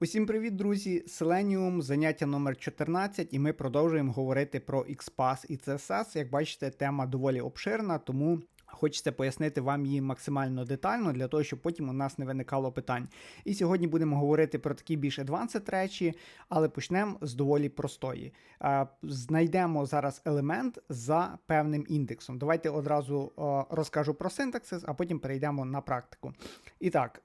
Усім привіт, друзі! Selenium, заняття номер 14, і ми продовжуємо говорити про XPath і CSS. Як бачите, тема доволі обширна, тому хочеться пояснити вам її максимально детально, для того, щоб потім у нас не виникало питань. І сьогодні будемо говорити про такі більш advanced речі, але почнемо з доволі простої. Знайдемо зараз елемент за певним індексом. Давайте одразу розкажу про синтаксис, а потім перейдемо на практику. І так.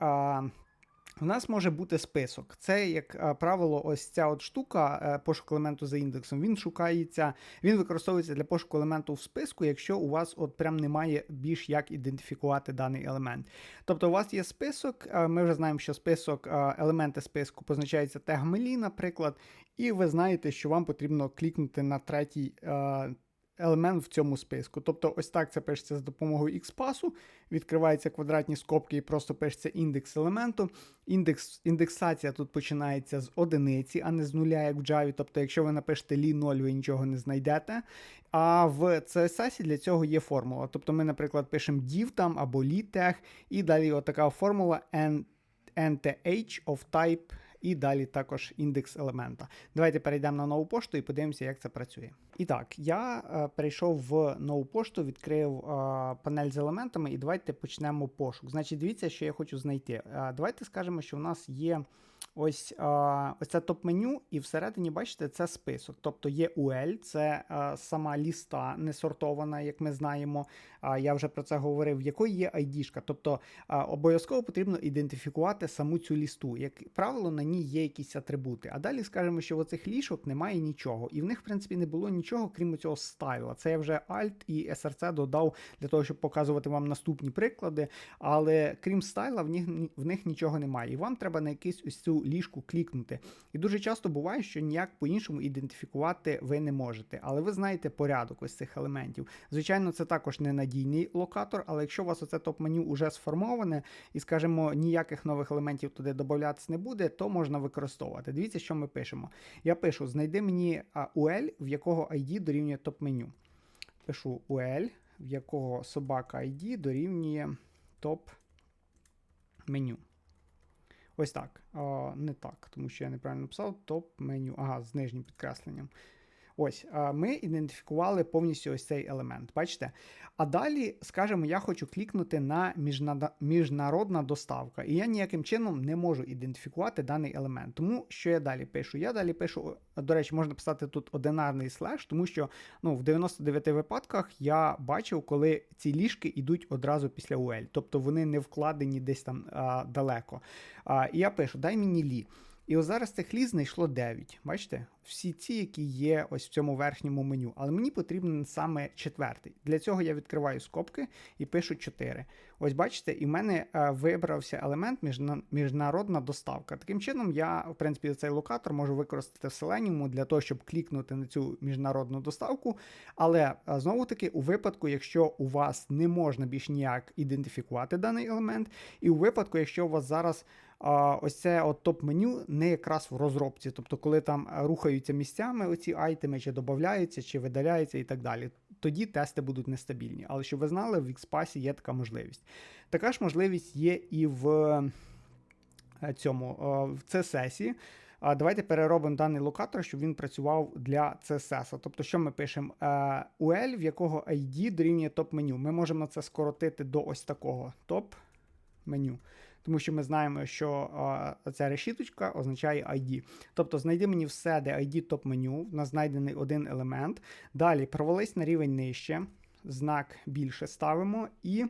У нас може бути список. Це, як е, правило, ось ця от штука, е, пошук елементу за індексом. Він шукається, він використовується для пошуку елементу в списку, якщо у вас от прям немає більш як ідентифікувати даний елемент. Тобто, у вас є список, е, ми вже знаємо, що список, елементи списку позначаються тегами лі, наприклад, і ви знаєте, що вам потрібно клікнути на третій. Елемент в цьому списку. Тобто, ось так це пишеться за допомогою XPath, відкриваються квадратні скобки і просто пишеться індекс елементу. Індекс, індексація тут починається з одиниці, а не з нуля, як в Java. Тобто, якщо ви напишете лі 0, ви нічого не знайдете. А в CSS для цього є формула. Тобто ми, наприклад, пишемо div там або lit і далі отака формула nth of type, і далі також індекс елемента. Давайте перейдемо на нову пошту і подивимося, як це працює. І так, я е, перейшов в нову пошту, відкрив е, панель з елементами, і давайте почнемо пошук. Значить, дивіться, що я хочу знайти. Е, давайте скажемо, що в нас є ось е, ось це топ-меню, і всередині, бачите, це список. Тобто є UL, це е, сама ліста не сортована, як ми знаємо. Е, я вже про це говорив, якої є ID-шка. Тобто обов'язково потрібно ідентифікувати саму цю лісту. Як правило, на ній є якісь атрибути. А далі скажемо, що в оцих лішок немає нічого. І в них, в принципі, не було нічого, крім цього стайла. Це я вже Alt і SRC додав для того, щоб показувати вам наступні приклади. Але крім стайла, в них в них нічого немає. І вам треба на якусь ось цю ліжку клікнути. І дуже часто буває, що ніяк по-іншому ідентифікувати ви не можете. Але ви знаєте порядок ось цих елементів. Звичайно, це також ненадійний локатор, але якщо у вас оце топ-меню вже сформоване, і, скажімо, ніяких нових елементів туди додатися не буде, то можна використовувати. Дивіться, що ми пишемо. Я пишу: знайди мені UL, в якого ID дорівнює топ-меню. Пишу UL, в якого собака ID дорівнює топ-меню. Ось так. О, Не так, тому що я неправильно написав топ-меню. Ага, з нижнім підкресленням. Ось, ми ідентифікували повністю ось цей елемент. Бачите? А далі, скажімо, я хочу клікнути на міжнародна доставка. І я ніяким чином не можу ідентифікувати даний елемент. Тому що я далі пишу? Я далі пишу, до речі, можна писати тут одинарний слеш, тому що ну, в 99 випадках я бачив, коли ці ліжки йдуть одразу після UL. Тобто вони не вкладені десь там а, далеко. А, І я пишу: дай мені лі. І ось зараз цих ліс знайшло 9. Бачите? Всі ці, які є ось в цьому верхньому меню. Але мені потрібен саме четвертий. Для цього я відкриваю скобки і пишу 4. Ось бачите, і в мене е, вибрався елемент міжнародна доставка. Таким чином, я, в принципі, цей локатор можу використати в Selenium для того, щоб клікнути на цю міжнародну доставку. Але е, знову-таки, у випадку, якщо у вас не можна більш ніяк ідентифікувати даний елемент, і у випадку, якщо у вас зараз ось це от топ-меню не якраз в розробці, тобто, коли там рухаються місцями оці айтеми, чи додаються, чи видаляються і так далі. Тоді тести будуть нестабільні. Але щоб ви знали, в XPath є така можливість. Така ж можливість є і в е, цьому в CSS. Давайте переробимо даний локатор, щоб він працював для CSS. Тобто, що ми пишемо? UL, в якого ID дорівнює топ-меню. Ми можемо це скоротити до ось такого топ-меню тому що ми знаємо, що а, ця решіточка означає ID. Тобто знайди мені все, де ID топ-меню, в нас знайдений один елемент. Далі провались на рівень нижче, знак більше ставимо і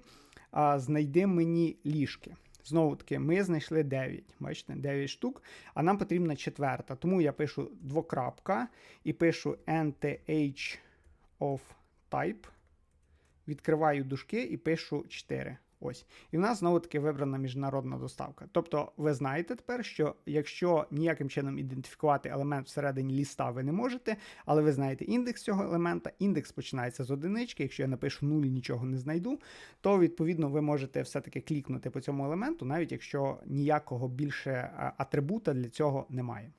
а, знайди мені ліжки. Знову таки, ми знайшли 9. Бачите, 9 штук, а нам потрібна четверта. Тому я пишу двокрапка і пишу nth of type. Відкриваю дужки і пишу 4. Ось. І в нас знову таки вибрана міжнародна доставка. Тобто, ви знаєте тепер, що якщо ніяким чином ідентифікувати елемент всередині ліста ви не можете, але ви знаєте індекс цього елемента, індекс починається з одинички. Якщо я напишу 0 нічого не знайду, то відповідно ви можете все-таки клікнути по цьому елементу, навіть якщо ніякого більше атрибута для цього немає.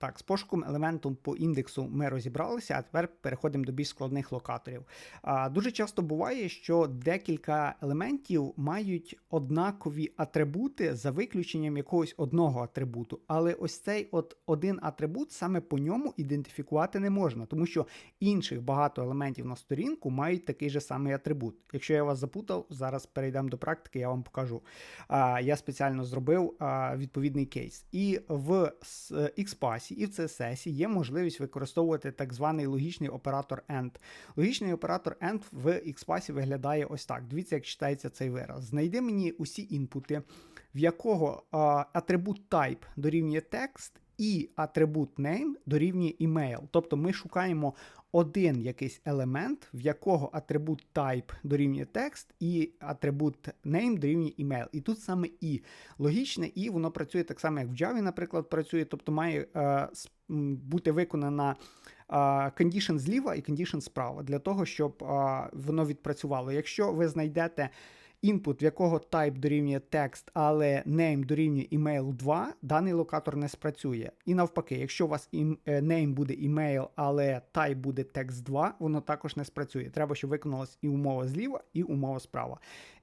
Так, з пошуком елементом по індексу ми розібралися, а тепер переходимо до більш складних локаторів. Дуже часто буває, що декілька елементів мають однакові атрибути за виключенням якогось одного атрибуту. Але ось цей от один атрибут саме по ньому ідентифікувати не можна, тому що інших багато елементів на сторінку мають такий же самий атрибут. Якщо я вас запутав, зараз перейдемо до практики, я вам покажу. Я спеціально зробив відповідний кейс. І в І в CSS є можливість використовувати так званий логічний оператор AND. Логічний оператор AND в XPath виглядає ось так. Дивіться, як читається цей вираз. Знайди мені усі інпути, в якого атрибут type дорівнює текст, і атрибут name дорівнює email. Тобто ми шукаємо один якийсь елемент, в якого атрибут type дорівнює текст, і атрибут name дорівнює email. І тут саме і. Логічне і воно працює так само, як в Java, наприклад, працює, тобто має е, бути виконана. Condition зліва і condition справа для того, щоб uh, воно відпрацювало. Якщо ви знайдете інпут, в якого type дорівнює текст, але name дорівнює email 2, даний локатор не спрацює. І навпаки, якщо у вас е, name буде email, але type буде text 2, воно також не спрацює. Треба, щоб виконалась і умова зліва, і умова справа.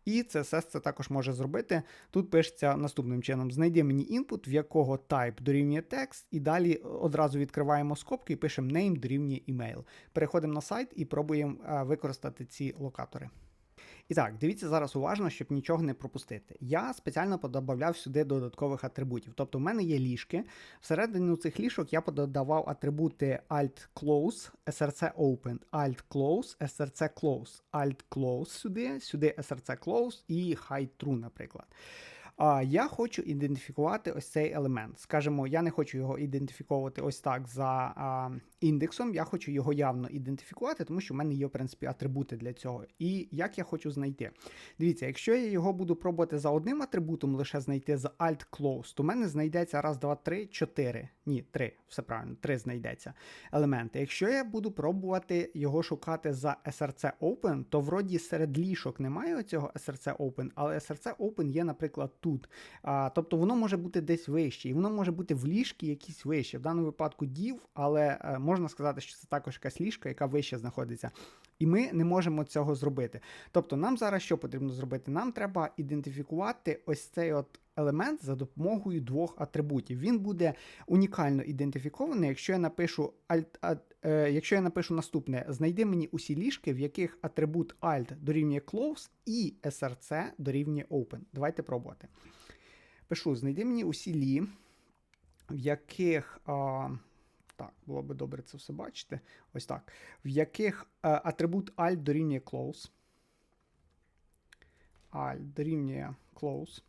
І CSS це також може зробити. Тут пишеться наступним чином: знайди мені інпут, в якого type дорівнює текст, і далі одразу відкриваємо скобки і пишемо name дорівнює email. Переходимо на сайт і пробуємо е, використати ці локатори. І так, дивіться зараз уважно, щоб нічого не пропустити. Я спеціально подобавляв сюди додаткових атрибутів. Тобто, в мене є ліжки. Всередину цих ліжок я пододавав атрибути Alt-Close, SRC Open, Alt-Close, SRC Close, Alt-Close сюди, сюди SRC Close і High True, наприклад. А я хочу ідентифікувати ось цей елемент. Скажімо, я не хочу його ідентифіковувати ось так за а, індексом. Я хочу його явно ідентифікувати, тому що в мене є, в принципі, атрибути для цього. І як я хочу знайти? Дивіться, якщо я його буду пробувати за одним атрибутом, лише знайти за Alt-Close, то в мене знайдеться раз, два, три, чотири. Ні, три, все правильно, три знайдеться елементи. Якщо я буду пробувати його шукати за SRC Open, то вроді серед лішок немає цього SRC Open, але SRC Open є, наприклад, тут. А, Тобто воно може бути десь вище, і воно може бути в ліжки якісь вище. В даному випадку div, але а, е, можна сказати, що це також якась ліжка, яка вище знаходиться. І ми не можемо цього зробити. Тобто, нам зараз що потрібно зробити? Нам треба ідентифікувати ось цей от елемент за допомогою двох атрибутів. Він буде унікально ідентифікований, якщо я напишу alt, а, е, якщо я напишу наступне: знайди мені усі ліжки, в яких атрибут alt дорівнює close і src дорівнює open. Давайте пробувати. Пишу: знайди мені усі лі, в яких. А, так, було би добре це все бачити. Ось так. В яких е, атрибут alt дорівнює close. Alt дорівнює close.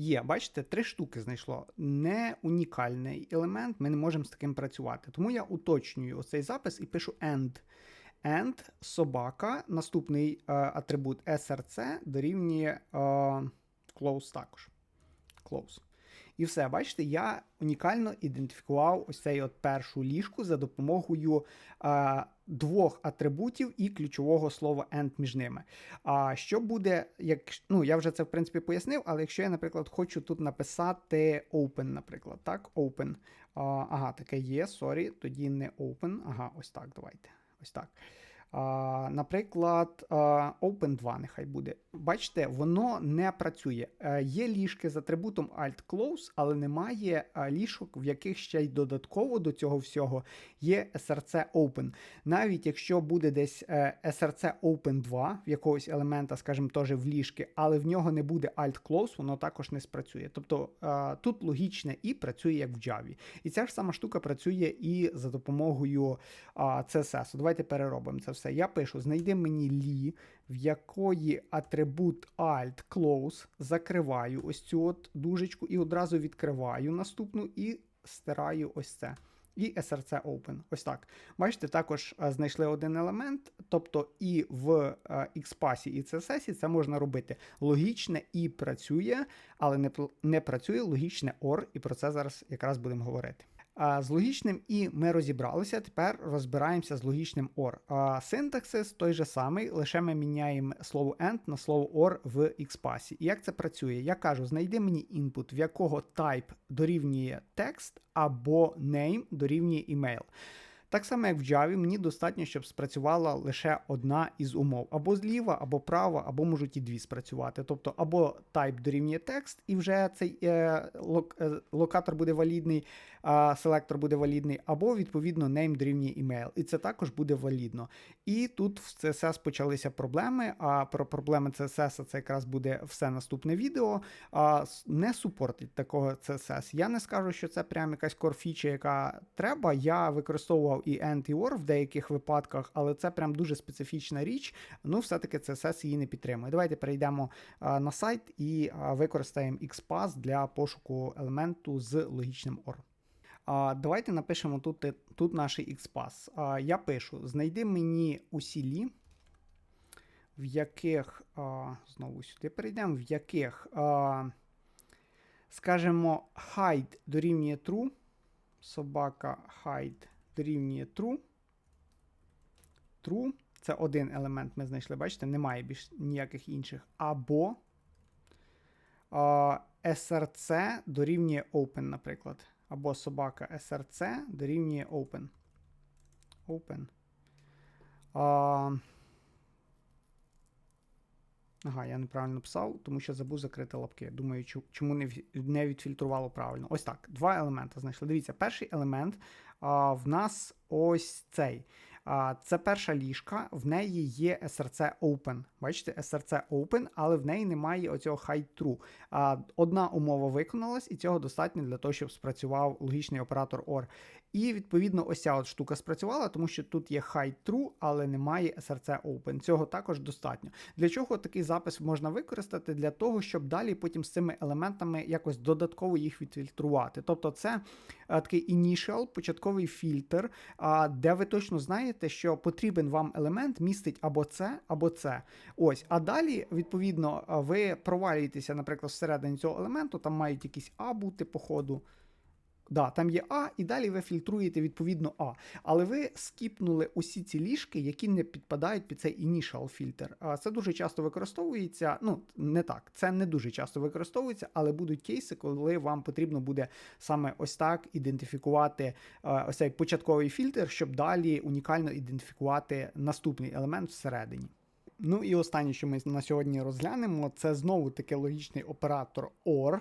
Є, бачите, три штуки знайшло. Не унікальний елемент, ми не можемо з таким працювати. Тому я уточнюю оцей запис і пишу end. End собака, наступний е, атрибут SRC дорівнює е, close також. Close. І все, бачите, я унікально ідентифікував ось цей от першу ліжку за допомогою а, двох атрибутів і ключового слова end між ними. А що буде, як ну я вже це в принципі пояснив, але якщо я, наприклад, хочу тут написати open, наприклад, так, open. А, ага, таке є, сорі, тоді не open. Ага, ось так, давайте. Ось так. Наприклад, Open 2 нехай буде. Бачите, воно не працює. Е, є ліжки з атрибутом Alt-Close, але немає ліжок, в яких ще й додатково до цього всього є SRC Open. Навіть якщо буде десь е, SRC Open 2 в якогось елемента, скажімо, теж в ліжки, але в нього не буде Alt-Close, воно також не спрацює. Тобто тут логічне і працює як в Java. І ця ж сама штука працює і за допомогою CSS. Давайте переробимо це все все. Я пишу: знайди мені лі, в якої атрибут Alt Close, закриваю ось цю от дужечку і одразу відкриваю наступну і стираю ось це. І SRC Open. Ось так. Бачите, також а, знайшли один елемент, тобто і в XPath, і CSS це можна робити логічне і працює, але не не працює логічне OR, і про це зараз якраз будемо говорити. З логічним і ми розібралися. Тепер розбираємося з логічним OR. Синтаксис той же самий, лише ми міняємо слово end на слово OR в XPath. І як це працює? Я кажу, знайди мені інпут, в якого type дорівнює текст або name дорівнює email. Так само, як в Java, мені достатньо, щоб спрацювала лише одна із умов. Або зліва, або права, або можуть і дві спрацювати. Тобто, або type дорівнює текст, і вже цей е, лок, е, локатор буде валідний, а селектор буде валідний, або, відповідно, name дорівнює email. І це також буде валідно. І тут в CSS почалися проблеми. А про проблеми CSS це якраз буде все наступне відео. А не супортить такого CSS. Я не скажу, що це прям якась core-фіча, яка треба. Я використовував і end, і or в деяких випадках, але це прям дуже специфічна річ. Ну, все-таки CSS її не підтримує. Давайте перейдемо а, на сайт і а, використаємо XPath для пошуку елементу з логічним OR. Давайте напишемо тут, тут наш XPath. Я пишу: знайди мені усі лі, в яких, знову сюди перейдемо, в яких, а, скажімо, hide дорівнює true, собака hide дорівнює true. True. Це один елемент ми знайшли, бачите, немає більш ніяких інших. Або а, SRC дорівнює open, наприклад. Або собака SRC дорівнює open. Open. А, Ага, я неправильно писав, тому що забув закрити лапки. Думаю, чому не відфільтрувало правильно. Ось так. Два елементи знайшли. Дивіться, перший елемент а, в нас ось цей. Це перша ліжка, в неї є SRC Open. Бачите, SRC Open, але в неї немає оцього High true. Одна умова виконалась, і цього достатньо для того, щоб спрацював логічний оператор OR. І відповідно ось ця от штука спрацювала, тому що тут є hide true, але немає SRC Open. Цього також достатньо. Для чого такий запис можна використати? Для того, щоб далі потім з цими елементами якось додатково їх відфільтрувати. Тобто, це а, такий initial, початковий фільтр, де ви точно знаєте, що потрібен вам елемент містить або це, або це. Ось, а далі, відповідно, ви провалюєтеся, наприклад, всередині цього елементу, там мають якісь А бути по ходу. Да, там є А, і далі ви фільтруєте відповідно А. Але ви скіпнули усі ці ліжки, які не підпадають під цей initial фільтр. Це дуже часто використовується. Ну, не так, це не дуже часто використовується, але будуть кейси, коли вам потрібно буде саме ось так ідентифікувати ось цей початковий фільтр, щоб далі унікально ідентифікувати наступний елемент всередині. Ну і останнє, що ми на сьогодні розглянемо, це знову таки логічний оператор OR,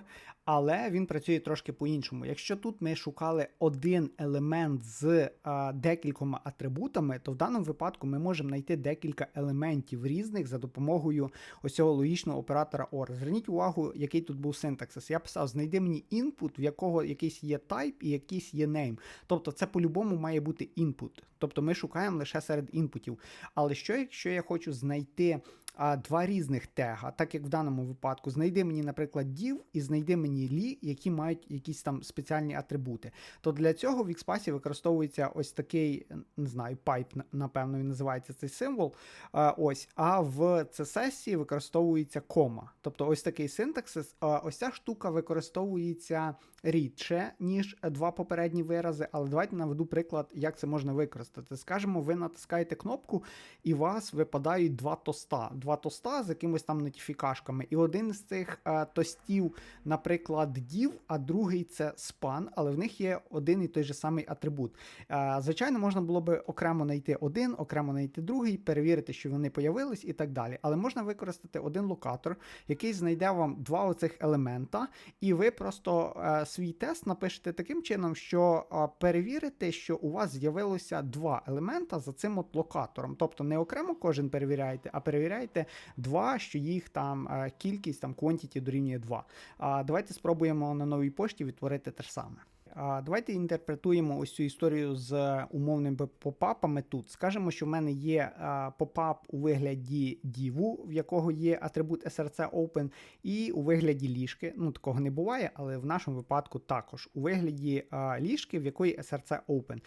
але він працює трошки по-іншому. Якщо тут ми шукали один елемент з а, декількома атрибутами, то в даному випадку ми можемо знайти декілька елементів різних за допомогою ось цього логічного оператора OR. Зверніть увагу, який тут був синтаксис. Я писав: знайди мені інпут, в якого якийсь є type і якийсь є name. Тобто це по-любому має бути інпут. Тобто ми шукаємо лише серед інпутів. Але що, якщо я хочу знайти а, два різних тега, так як в даному випадку, знайди мені, наприклад, div і знайди мені лі, які мають якісь там спеціальні атрибути. То для цього в XPath використовується ось такий, не знаю, pipe, напевно, він називається цей символ. А, ось, а в CSS використовується кома. Тобто ось такий синтаксис. А, ось ця штука використовується рідше, ніж два попередні вирази, але давайте наведу приклад, як це можна використати. Скажемо, ви натискаєте кнопку, і у вас випадають два тоста. Два тоста з якимось там нотифікашками. І один з цих е, тостів, наприклад, div, а другий це span, але в них є один і той же самий атрибут. Е, звичайно, можна було би окремо знайти один, окремо знайти другий, перевірити, що вони появились і так далі. Але можна використати один локатор, який знайде вам два оцих елемента, і ви просто. Е, свій тест напишете таким чином, що перевірите, що у вас з'явилося два елемента за цим от локатором. Тобто не окремо кожен перевіряєте, а перевіряєте два, що їх там кількість там quantity дорівнює 2. Давайте спробуємо на новій пошті відтворити те ж саме. Давайте інтерпретуємо ось цю історію з умовними попапами тут. Скажемо, що в мене є попап у вигляді діву, в якого є атрибут SRC Open, і у вигляді ліжки. Ну, такого не буває, але в нашому випадку також у вигляді ліжки, в якої SRC Open.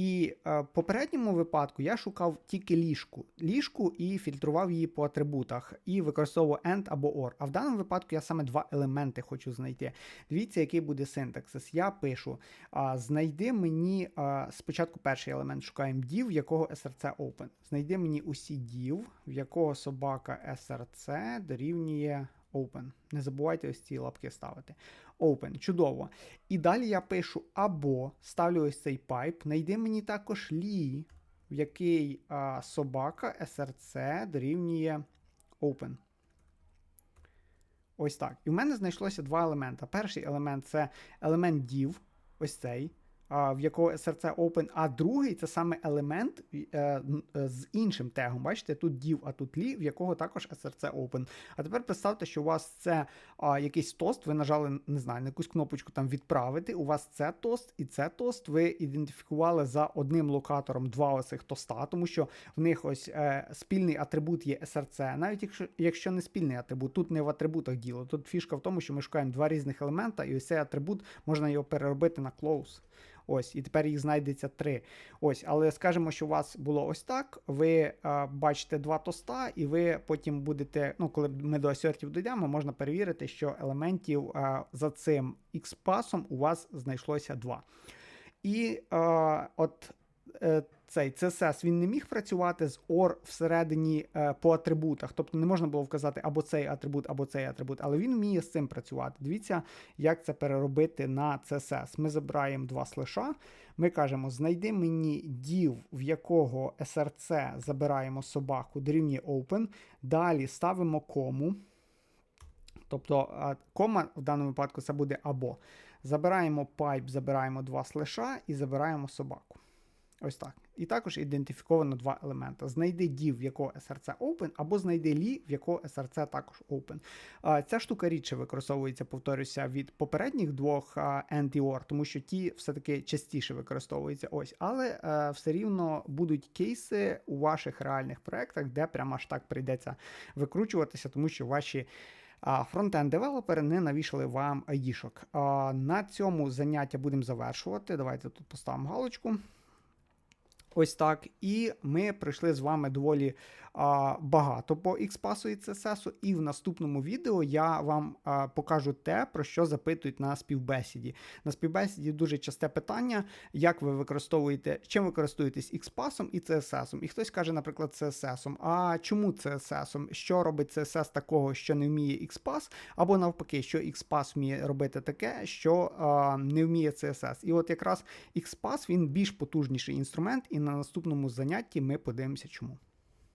І е, в попередньому випадку я шукав тільки ліжку, ліжку і фільтрував її по атрибутах, і використовував AND або OR. А в даному випадку я саме два елементи хочу знайти. Дивіться, який буде синтаксис. Я пишу: а, знайди мені а, спочатку перший елемент, шукаємо div, в якого src open. Знайди мені усі div, в якого собака src дорівнює open. Не забувайте ось ці лапки ставити. Open, чудово. І далі я пишу або ставлю ось цей пайп. Найди мені також лі, в який а, собака src дорівнює open. Ось так. І в мене знайшлося два елемента. Перший елемент це елемент div, ось цей, в якого src open, а другий це саме елемент е, е, з іншим тегом. Бачите, тут div, а тут лі, в якого також src open. А тепер представте, що у вас це якийсь тост, ви нажали, не знаю, на якусь кнопочку там відправити. У вас це тост і це тост. Ви ідентифікували за одним локатором два оцих тоста, тому що в них ось е, спільний атрибут є src. Навіть якщо, якщо не спільний атрибут, тут не в атрибутах діло. Тут фішка в тому, що ми шукаємо два різних елемента, і ось цей атрибут можна його переробити на close. Ось, і тепер їх знайдеться три. Ось, але скажемо, що у вас було ось так. Ви е, бачите два тоста, і ви потім будете, ну, коли ми до асертів дійдемо, можна перевірити, що елементів е, за цим x-пасом у вас знайшлося два. І е, от цей CSS він не міг працювати з OR всередині е, по атрибутах. Тобто не можна було вказати або цей атрибут, або цей атрибут, але він вміє з цим працювати. Дивіться, як це переробити на CSS. Ми забираємо два слеша. Ми кажемо: знайди мені div, в якого src забираємо собаку, дорівнює open. Далі ставимо кому. Тобто кома в даному випадку це буде або. Забираємо pipe, забираємо два слеша і забираємо собаку. Ось так. І також ідентифіковано два елемента. Знайди div, в якого src open, або знайди лі, в якого src також open. Ця штука рідше використовується, повторюся, від попередніх двох and і or, тому що ті все-таки частіше використовуються. Ось, але е, все рівно будуть кейси у ваших реальних проєктах, де прямо аж так прийдеться викручуватися, тому що ваші. А фронтенд-девелопери не навішали вам аїшок. На цьому заняття будемо завершувати. Давайте тут поставимо галочку. Ось так. І ми пройшли з вами доволі а, багато по XPath і CSS. І в наступному відео я вам а, покажу те, про що запитують на співбесіді. На співбесіді дуже часте питання, як ви використовуєте, чим ви користуєтесь XPath і CSS. І хтось каже, наприклад, CSS. А чому CSS? Що робить CSS такого, що не вміє XPath? Або навпаки, що XPath вміє робити таке, що а, не вміє CSS. І от якраз XPath він більш потужніший інструмент, на наступному занятті ми подивимося, чому.